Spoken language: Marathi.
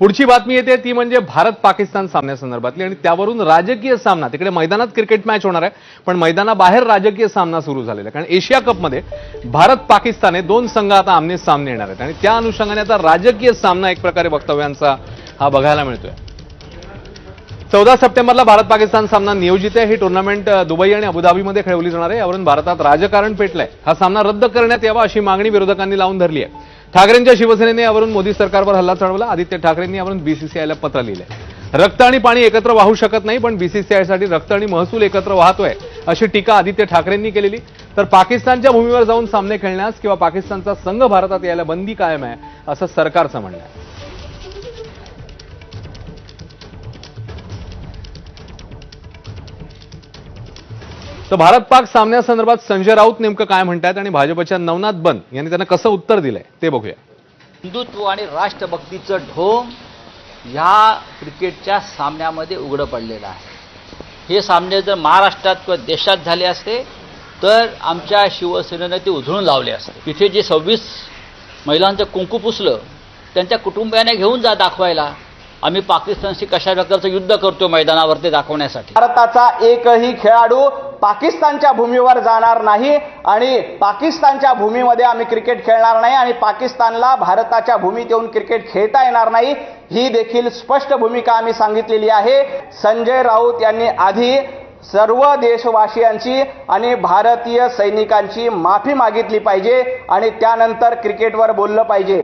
पुढची बातमी येते ती म्हणजे भारत पाकिस्तान सामन्यासंदर्भातली आणि त्यावरून राजकीय सामना. तिकडे मैदानात क्रिकेट मॅच होणार आहे पण मैदानाबाहेर राजकीय सामना सुरू झालेला आहे. कारण एशिया कपमध्ये भारत पाकिस्तान हे दोन संघ आता आमने सामने येणार आहेत. आणि त्या अनुषंगाने आता राजकीय सामना एक प्रकारे वक्तव्यांचा हा बघायला मिळतोय. चौदा सप्टेंबरला भारत पाकिस्तान सामना नियोजित आहे. ही टुर्नामेंट दुबई आणि अबुधाबीमध्ये खेळवली जाणार आहे. यावरून भारतात राजकारण पेटलंय. हा सामना रद्द करण्यात यावा अशी मागणी विरोधकांनी लावून धरली आहे. ठाकरेंच्या शिवसेनेने यावरून मोदी सरकारवर हल्ला चढवला. आदित्य ठाकरेंनी यावरून बीसीसीआयला पत्र लिहिलंय. रक्त आणि पाणी एकत्र वाहू शकत नाही पण बीसीसीआयसाठी रक्त आणि महसूल एकत्र वाहतोय अशी टीका आदित्य ठाकरेंनी केलेली. तर पाकिस्तानच्या भूमीवर जाऊन सामने खेळण्यास किंवा पाकिस्तानचा संघ भारतात यायला बंदी कायम आहे असं सरकारचं म्हणणं आहे. तर भारत पाक सामन्यासंदर्भात संजय राऊत नेमकं काय म्हणतात आणि भाजपच्या नवनाथ बन यांनी त्यांना कसं उत्तर दिलंय ते बघूया. हिंदुत्व आणि राष्ट्रभक्तीचं ढोंग ह्या क्रिकेटच्या सामन्यामध्ये उघडं पडलेलं आहे. हे सामने जर महाराष्ट्रात किंवा देशात झाले असते तर आमच्या शिवसेनेनं ते उधळून लावले असते. तिथे जे सव्वीस महिलांचं कुंकू पुसलं त्यांच्या कुटुंबियाने घेऊन जा दाखवायला. आम्ही पाकिस्तानशी कशा प्रकारचं युद्ध करतो मैदानावर ते दाखवण्यासाठी. भारताचा एकही खेळाडू पाकिस्तानच्या भूमीवर जाणार नाही आणि पाकिस्तानच्या भूमीमध्ये आम्ही क्रिकेट खेळणार नाही आणि पाकिस्तानला भारताच्या भूमीत येऊन क्रिकेट खेळता येणार नाही ही देखील स्पष्ट भूमिका आम्ही सांगितलेली आहे. संजय राऊत यांनी आधी सर्व देशवासियांची आणि भारतीय सैनिकांची माफी मागितली पाहिजे आणि त्यानंतर क्रिकेटवर बोललं पाहिजे.